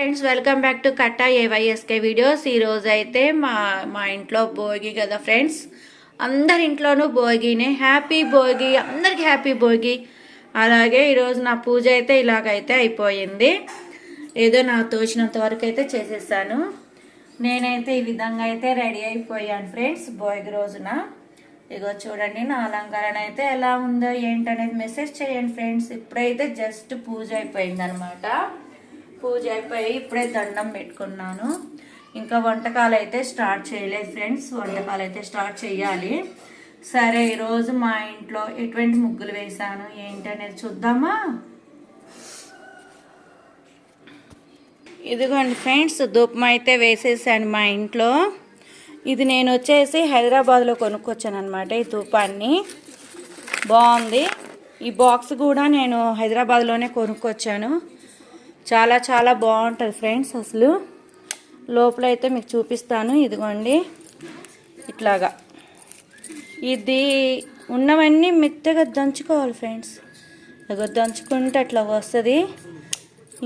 Friends welcome back to Katta AYSK videos ఈరోజు అయితే మా మా ఇంట్లో భోగి కదా ఫ్రెండ్స్ అందరి ఇంట్లోనూ భోగినే. హ్యాపీ భోగి. అందరికి హ్యాపీ భోగి. అలాగే ఈరోజు నా పూజ అయితే ఇలాగైతే అయిపోయింది. ఏదో నాకు తోచినంత వరకు అయితే చేసేసాను. నేనైతే ఈ విధంగా అయితే రెడీ అయిపోయాను ఫ్రెండ్స్ భోగి రోజున. ఇగో చూడండి నా అలంకరణ అయితే ఎలా ఉందో ఏంటనేది మెసేజ్ చేయండి ఫ్రెండ్స్ ఇప్పుడైతే జస్ట్ పూజ అయిపోయింది అనమాట పూజ అయిపోయి ఇప్పుడే దండం పెట్టుకున్నాను. ఇంకా వంటకాలు అయితే స్టార్ట్ చేయలేదు ఫ్రెండ్స్. వంటకాలు అయితే స్టార్ట్ చేయాలి సరే ఈరోజు మా ఇంట్లో ఎటువంటి ముగ్గులు వేసాను ఏంటనేది చూద్దామా? ఇదిగోండి ఫ్రెండ్స్ ధూపం అయితే వేసేసాను మా ఇంట్లో. ఇది నేను వచ్చేసి హైదరాబాద్లో కొనుక్కొచ్చాను అనమాట ఈ ధూపాన్ని. బాగుంది. ఈ బాక్స్ కూడా నేను హైదరాబాద్లోనే కొనుక్కొచ్చాను. చాలా చాలా బాగుంటుంది ఫ్రెండ్స్ అసలు. లోపల అయితే మీకు చూపిస్తాను ఇదిగోండి. ఇట్లాగా. ఇది ఉన్నవన్నీ మెత్తగా దంచుకోవాలి ఫ్రెండ్స్. ఇదిగో దంచుకుంటే అట్లా వస్తుంది.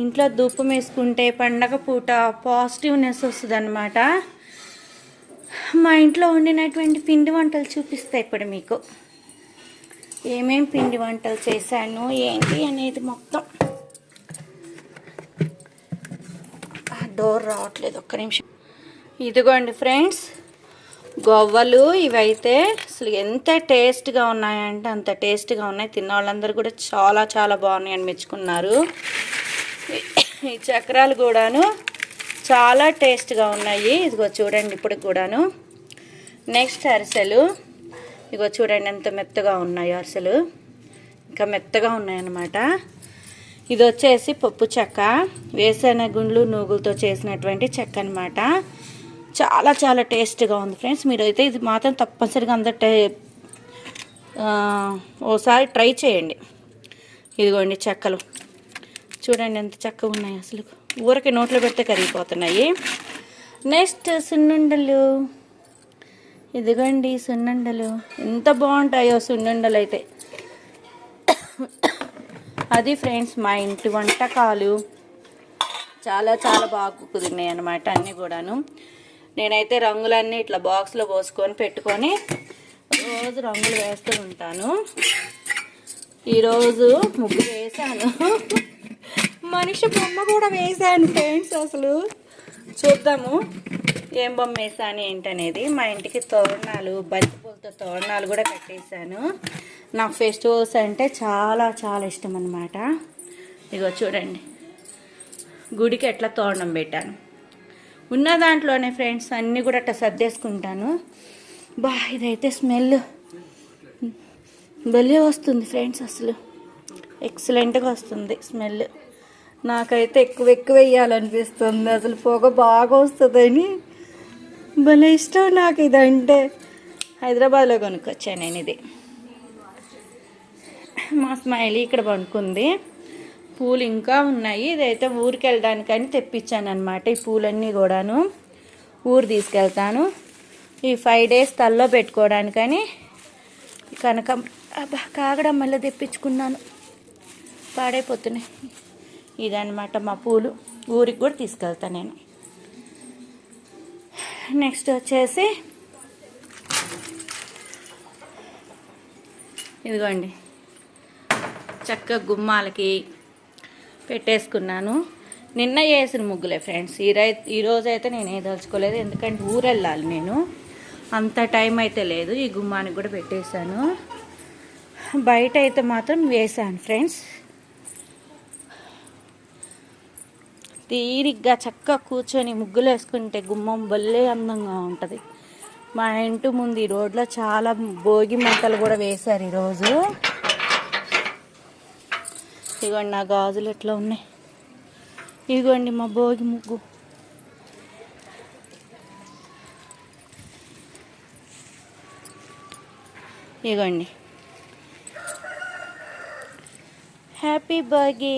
ఇంట్లో ధూపం వేసుకుంటే పండగ పూట పాజిటివ్నెస్ వస్తుంది అనమాట మా ఇంట్లో వండినటువంటి పిండి వంటలు చూపిస్తాయి ఇప్పుడు మీకు. ఏమేమి పిండి వంటలు చేశాను ఏంటి అనేది మొత్తం. డోర్ రావట్లేదు ఒక్క నిమిషం. ఇదిగోండి ఫ్రెండ్స్ గొవ్వలు ఇవైతే అసలు ఎంత టేస్ట్గా ఉన్నాయంటే అంత టేస్ట్గా ఉన్నాయి. తిన్న వాళ్ళందరూ కూడా చాలా చాలా బాగున్నాయి అని మెచ్చుకున్నారు ఈ చక్రాలు కూడాను చాలా టేస్ట్గా ఉన్నాయి. ఇదిగో చూడండి ఇప్పుడు కూడాను. నెక్స్ట్ అరిసెలు. ఇదిగో చూడండి ఎంత మెత్తగా ఉన్నాయి అరిసెలు. ఇంకా మెత్తగా ఉన్నాయన్నమాట. ఇది వచ్చేసి పప్పు చెక్క. వేసనగుండ్లు నూగులతో చేసినటువంటి చెక్క అనమాట చాలా చాలా టేస్ట్గా ఉంది ఫ్రెండ్స్. మీరు అయితే ఇది మాత్రం తప్పనిసరిగా అందరు ఓసారి ట్రై చేయండి. ఇదిగోండి చెక్కలు. చూడండి ఎంత చక్కగా ఉన్నాయి అసలు. ఊరకి నోట్లో పెడితే కరిగిపోతున్నాయి. నెక్స్ట్ సున్నుండలు. ఇదిగోండి సున్నుండలు. ఎంత బాగుంటాయో సున్నుండలు అయితే అది ఫ్రెండ్స్ మా ఇంటి వంటకాలు చాలా చాలా బాగా కుదిరినాయి అనమాట అన్నీ కూడాను. నేనైతే రంగులన్నీ ఇట్లా బాక్స్లో పోసుకొని పెట్టుకొని రోజు రంగులు వేస్తూ ఉంటాను. ఈరోజు ముగ్గు వేసాను మనిషి బొమ్మ కూడా వేసాను ఫ్రెండ్స్ అసలు. చూద్దాము. ఏం బొమ్మ వేసాను ఏంటనేది మా ఇంటికి తోరణాలు బంతిపూలతో తోరణాలు కూడా కట్టేశాను. నాకు ఫెస్టివల్స్ అంటే చాలా చాలా ఇష్టం అనమాట ఇగో చూడండి. గుడికి ఎట్లా తోరణం పెట్టాను. ఉన్న దాంట్లోనే ఫ్రెండ్స్ అన్నీ కూడా అట్లా సర్దేసుకుంటాను. బా ఇదైతే స్మెల్. భలే వస్తుంది ఫ్రెండ్స్ అసలు. ఎక్సలెంట్గా వస్తుంది స్మెల్. నాకైతే ఎక్కువ ఎక్కువ వేయాలనిపిస్తుంది. అసలు పొగ బాగా వస్తుందని. భలే ఇష్టం నాకు ఇదంటే. హైదరాబాద్లో కొనుక్కొచ్చాను నేను ఇది. మా స్మైలీ ఇక్కడ పండుకుంది పూలు ఇంకా ఉన్నాయి. ఇదైతే ఊరికి వెళ్ళడానికని తెప్పించాను అనమాట ఈ పూలన్నీ కూడాను. ఊరు తీసుకెళ్తాను. ఈ ఫైవ్ డేస్ తల్లో పెట్టుకోవడానికని కనకం కాగడం మళ్ళీ తెప్పించుకున్నాను. పాడైపోతున్నాయి. ఇదన్నమాట మా పూలు. ఊరికి కూడా తీసుకెళ్తాను నేను. నెక్స్ట్ వచ్చేసి ఇదిగోండి. చక్క గుమ్మాలకి పెట్టేసుకున్నాను. నిన్న వేసిన ముగ్గులే ఫ్రెండ్స్. ఈ ఈరోజు అయితే నేను ఏదలుచుకోలేదు ఎందుకంటే ఊరు వెళ్ళాలి నేను. అంత టైం అయితే లేదు. ఈ గుమ్మానికి కూడా పెట్టేశాను. బయట అయితే మాత్రం వేసాను ఫ్రెండ్స్. తీరిగ్గా చక్కగా కూర్చొని ముగ్గులు వేసుకుంటే గుమ్మం భలే అందంగా ఉంటుంది. మా ఇంటి ముందు ఈ రోడ్లో చాలా భోగి మంటలు కూడా వేశారు ఈరోజు. ఇదిగోండి నా గాజులు ఎట్లా ఉన్నాయి? ఇదిగోండి మా భోగి ముగ్గు. ఇదిగోండి. హ్యాపీ బర్త్డే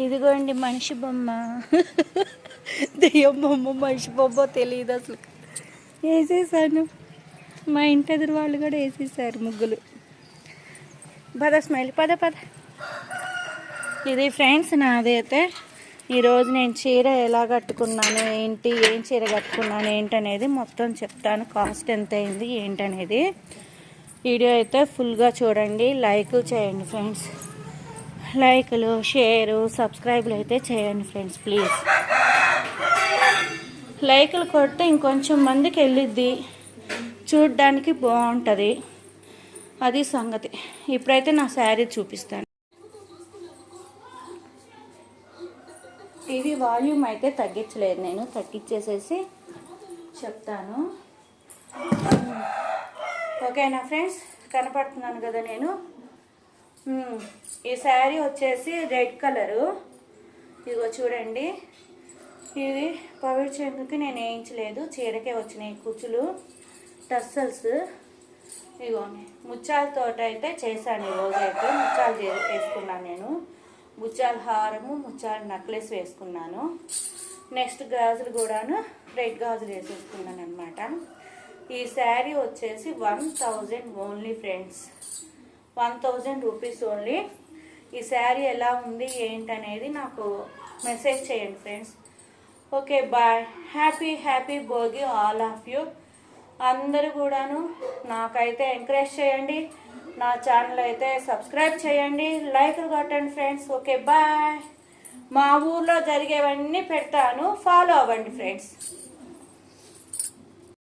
ఇదిగోండి మనిషి బొమ్మ. దెయ్యం బొమ్మ మనిషి బొమ్మ తెలియదు అసలు. వేసేసాను. మా ఇంటి ఎదురు వాళ్ళు కూడా వేసేసారు ముగ్గులు. పద స్మైల్ పద పద. ఇది ఫ్రెండ్స్ నాదైతే ఈరోజు నేను చీర ఎలా కట్టుకున్నాను ఏంటి ఏం చీర కట్టుకున్నాను ఏంటనేది మొత్తం చెప్తాను. కాస్ట్ ఎంత అయింది ఏంటనేది. వీడియో అయితే ఫుల్గా చూడండి లైక్ చేయండి ఫ్రెండ్స్. లైక్లు షేరు సబ్స్క్రైబ్లు అయితే చేయండి ఫ్రెండ్స్ ప్లీజ్. లైక్లు కొడితే ఇంకొంచెం మందికి వెళ్ళిద్ది. చూడ్డానికి బాగుంటుంది. అది సంగతి. ఇప్పుడైతే నా శారీ చూపిస్తాను. టీవీ వాల్యూమ్ అయితే తగ్గించలేదు నేను. తగ్గించేసేసి చెప్తాను. ఓకేనా ఫ్రెండ్స్? కనపడుతున్నాను కదా నేను. ఈ శారీ వచ్చేసి రెడ్ కలరు. ఇదిగో చూడండి. ఇది పవిడ్ చెంగుకి నేను వేయించలేదు. చీరకే వచ్చినాయి కుచ్చులు టస్సల్స్. ఇదిగోండి ముత్యాలతో అయితే చేశాను ఈ అయితే. ముత్యాలు వేసుకున్నాను నేను. ముత్యాల హారము ముత్యాల నెక్లెస్ వేసుకున్నాను. నెక్స్ట్ గాజులు కూడాను రెడ్ గాజులు వేసేసుకున్నాను అనమాట ఈ శారీ వచ్చేసి one thousand only friends one thousand rupees only ఈ శారీ ఎలా ఉంది ఏంటనేది నాకు మెసేజ్ చేయండి friends okay bye happy happy Bhogi all of you అందరూ కూడాను నాకైతే ఎంకరేజ్ చేయండి. నా ఛానల్ అయితే సబ్స్క్రైబ్ చేయండి. లైక్లు కొట్టండి ఫ్రెండ్స్ ఓకే బాయ్ మా ఊర్లో జరిగేవన్నీ పెడతాను. ఫాలో అవ్వండి ఫ్రెండ్స్